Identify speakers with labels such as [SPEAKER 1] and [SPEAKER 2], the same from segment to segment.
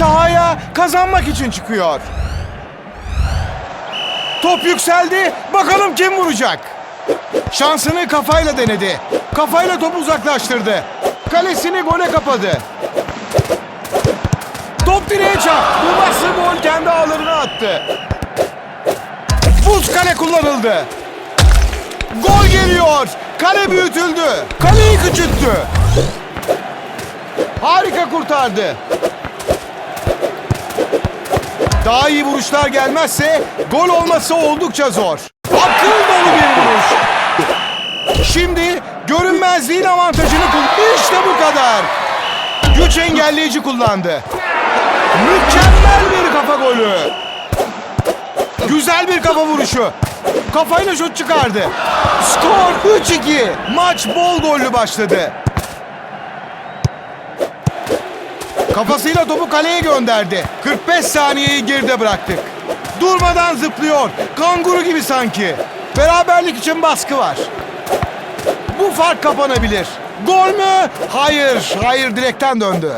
[SPEAKER 1] sahaya kazanmak için çıkıyor. Top yükseldi. Bakalım kim vuracak? Şansını kafayla denedi. Kafayla topu uzaklaştırdı. Kalesini gole kapadı. Top direğe çarptı. Nasıl gol kendi ağlarına attı. Buz kale kullanıldı. Gol geliyor. Kale büyütüldü. Kaleyi küçülttü. Harika kurtardı. Daha iyi vuruşlar gelmezse gol olması oldukça zor. Akıl dolu bir vuruş. Şimdi görünmezliğin avantajını kullandı. İşte bu kadar. Güç engelleyici kullandı. Mükemmel bir kafa golü. Güzel bir kafa vuruşu. Kafayla şut çıkardı. Skor 3-2. Maç bol gollü başladı. Kafasıyla topu kaleye gönderdi. 45 saniyeyi geride bıraktık. Durmadan zıplıyor. Kanguru gibi sanki. Beraberlik için baskı var. Bu fark kapanabilir. Gol mü? Hayır. Hayır direkten döndü.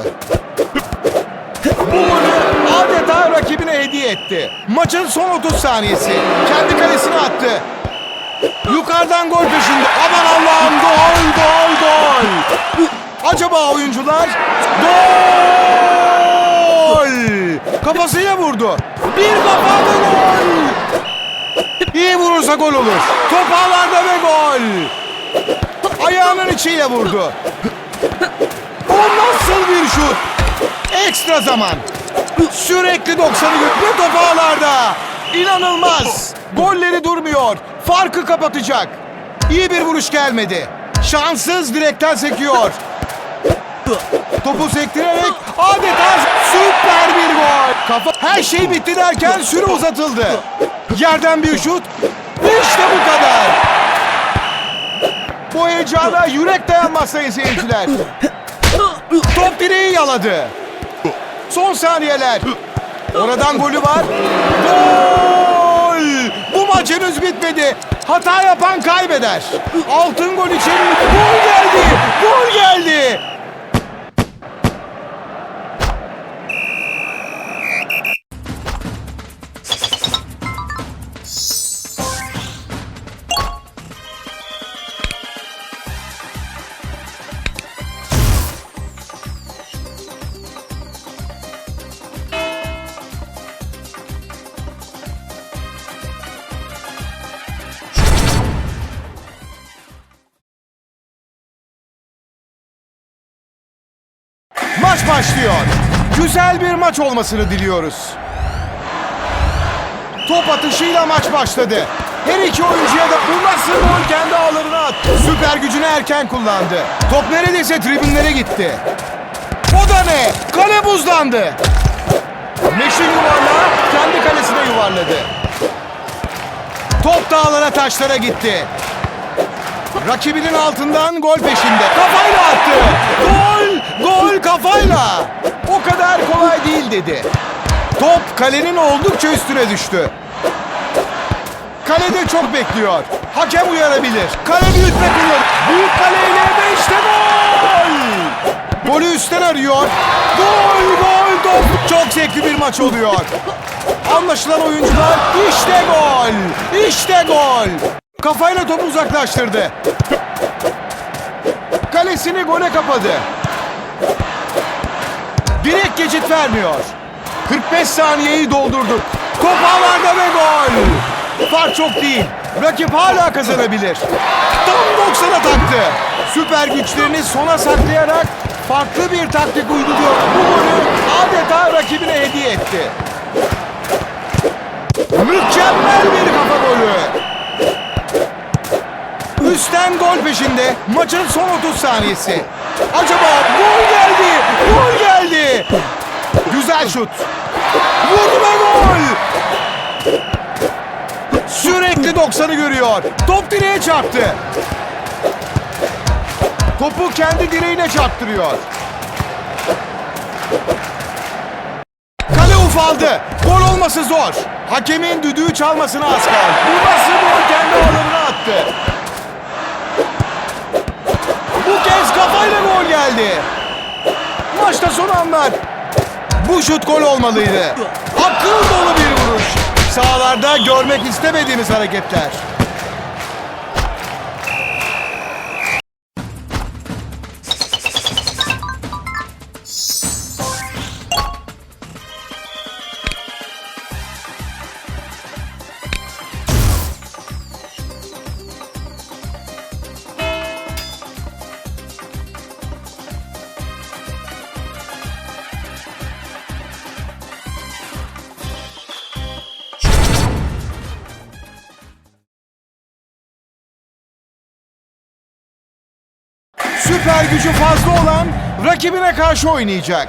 [SPEAKER 1] Bu golü adeta rakibine hediye etti. Maçın son 30 saniyesi. Kendi kalesine attı. Yukarıdan gol peşinde. Aman Allah'ım gol gol gol. Acaba oyuncular gol! Kafasıyla vurdu. Bir kafalı gol. İyi vurursa gol olur. Top ağlarda ve gol. Ayağının içiyle vurdu. O nasıl bir şut? Ekstra zaman. Sürekli 90'ı götürüyor top ağlarda. İnanılmaz. Golleri durmuyor. Farkı kapatacak. İyi bir vuruş gelmedi. Şanssız direkten sekiyor. Topu sektirerek adeta süper bir gol. Kafa her şey bitti derken süre uzatıldı. Yerden bir şut. İşte bu kadar. Bu heyecana yürek dayanmaz sayın seyirciler. Top direği yaladı. Son saniyeler. Oradan golü var. Gol! Bu maç henüz bitmedi. Hata yapan kaybeder. Altın gol için gol geldi. Gol geldi. Başlıyor. Güzel bir maç olmasını diliyoruz. Top atışıyla maç başladı. Her iki oyuncuya da bu nasıl gol kendi ağlarına attı. Süper gücünü erken kullandı. Top neredeyse tribünlere gitti. O da ne? Kale buzlandı. Meşin yuvarlağı kendi kalesine yuvarladı. Top dağlara taşlara gitti. Rakibinin altından gol peşinde. Kafayla attı. Gol! Gol kafayla. O kadar kolay değil dedi. Top kalenin oldukça üstüne düştü. Kalede çok bekliyor. Hakem uyarabilir. Kale büyütme kullan. Büyük kaleyle ve işte gol! Golü üstten arıyor. Gol! Gol! Top! Çok zevkli bir maç oluyor. Anlaşılan oyuncular işte gol! İşte gol! Kafayla topu uzaklaştırdı. Kalesini gole kapadı. Direkt geçit vermiyor. 45 saniyeyi doldurduk. Top ağlarda ve gol. Fark çok değil. Rakip hala kazanabilir. Tam 90'a taktı. Süper güçlerini sona saklayarak farklı bir taktik uyguluyor. Bu golü adeta rakibine hediye etti. Mükemmel bir kafa golü. Üstten gol peşinde. Maçın son 30 saniyesi. Acaba gol geldi. Gol geldi. Güzel şut. Vurdu ve gol. Sürekli 90'ı görüyor. Top direğe çarptı. Topu kendi direğine çarptırıyor. Kale ufaldı. Gol olması zor. Hakemin düdüğü çalmasına az kaldı. Bu nasıl gol kendi ağlarına attı. Bu kez kafayla gol geldi. Maçta son anlar. Bu şut gol olmalıydı. Akıl dolu bir vuruş. Sahalarda görmek istemediğimiz hareketler. Süper gücü fazla olan rakibine karşı oynayacak.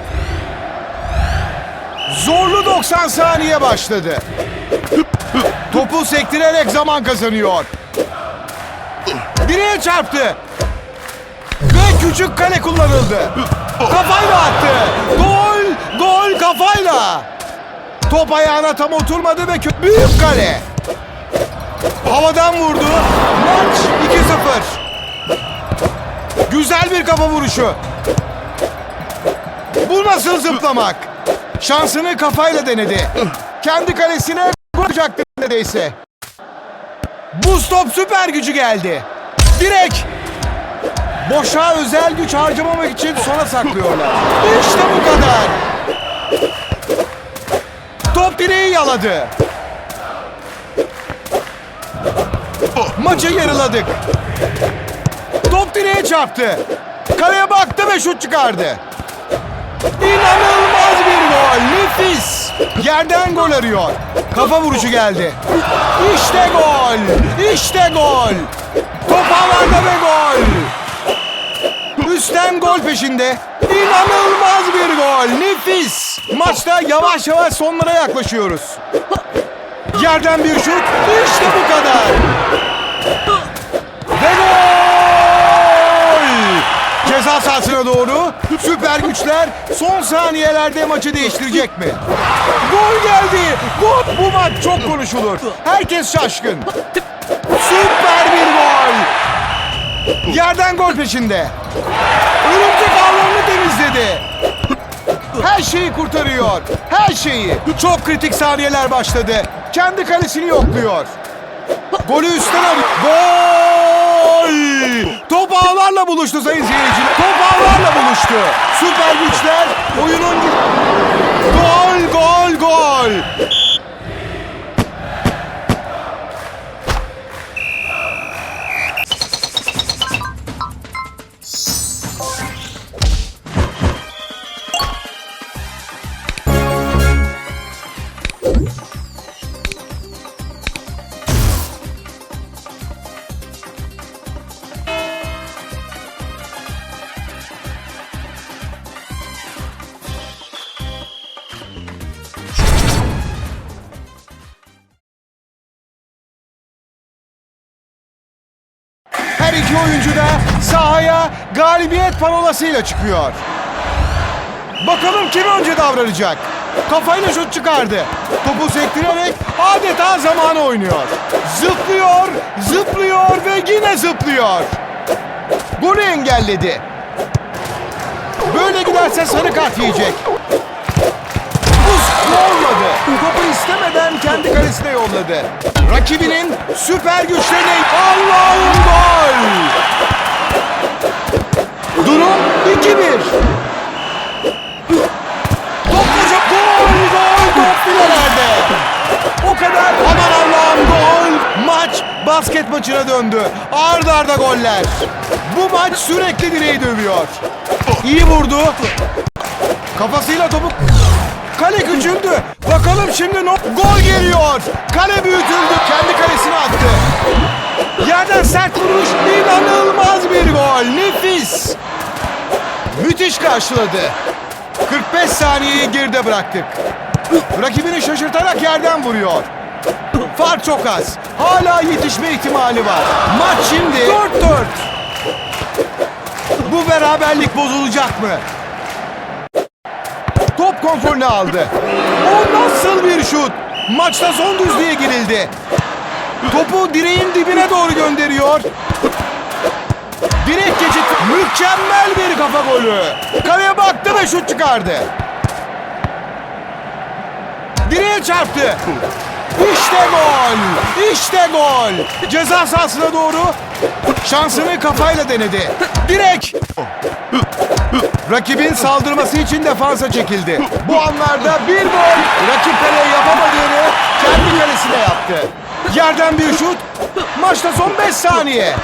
[SPEAKER 1] Zorlu 90 saniye başladı. Topu sektirerek zaman kazanıyor. Direğe çarptı. Ve küçük kale kullanıldı. Kafayla attı. Gol! Gol kafayla. Top ayağına tam oturmadı ve büyük kale. Havadan vurdu. Maç 2-0. Güzel bir kafa vuruşu. Bu nasıl zıplamak? Şansını kafayla denedi. Kendi kalesine vuracaktı neredeyse. Bu stop süper gücü geldi. Direk. Boşa özel güç harcamamak için sona saklıyorlar. İşte bu kadar. Top direği yaladı. Maçı yarıladık. Top direğe çarptı. Kaleye baktı ve şut çıkardı. İnanılmaz bir gol. Nefis. Yerden gol arıyor. Kafa vuruşu geldi. İşte gol. İşte gol. Top havada ve gol. Üstten gol peşinde. İnanılmaz bir gol. Nefis. Maçta yavaş yavaş sonlara yaklaşıyoruz. Yerden bir şut. İşte bu kadar. Doğru süper güçler son saniyelerde maçı değiştirecek mi? Gol geldi. Gol. Bu maç çok konuşulur. Herkes şaşkın. Süper bir gol. Yerden gol peşinde. Örümcek ağlarını temizledi. Her şeyi kurtarıyor. Her şeyi. Çok kritik saniyeler başladı. Kendi kalesini yokluyor. Golü üstten alıyor. Gol! Top ağlarla buluştu sayın seyirciler. Top ağlarla buluştu. Süper güçler oyunun... Gol, gol, gol! Her iki oyuncu da sahaya galibiyet parolasıyla çıkıyor. Bakalım kim önce davranacak? Kafayla şut çıkardı. Topu sektirerek adeta zamanı oynuyor. Zıplıyor, zıplıyor ve yine zıplıyor. Golü engelledi. Böyle giderse sarı kart yiyecek. Yolladı. Rakibinin süper güçlerine Allah'ım gol! Durum 2-1. Topluca gol gol top. O kadar aman Allah'ım gol. Maç basket maçına döndü. Arda arda goller. Bu maç sürekli direği dövüyor. İyi vurdu. Kafasıyla topu Kale küçüldü. Bakalım şimdi no gol geliyor. Kale büyütüldü. Kendi kalesine attı. Yerden sert vuruş. İnanılmaz bir gol. Nefis. Müthiş karşıladı. 45 saniyeyi geride bıraktık. Rakibini şaşırtarak yerden vuruyor. Fark çok az. Hala yetişme ihtimali var. Maç şimdi 4-4. Bu beraberlik bozulacak mı? Kontrolünü aldı. O nasıl bir şut? Maçta son düzlüğe girildi. Topu direğin dibine doğru gönderiyor. Direk geçit mükemmel bir kafa golü. Kaleye baktı ve şut çıkardı. Direğe çarptı. İşte gol. İşte gol. Ceza sahasına doğru şansını kafayla denedi. Direk. Rakibin saldırması için defansa çekildi. Bu anlarda bir gol. Rakip kaleye yapamadığını kendi kalesine yaptı. Yerden bir şut. Maçta son 5 saniye.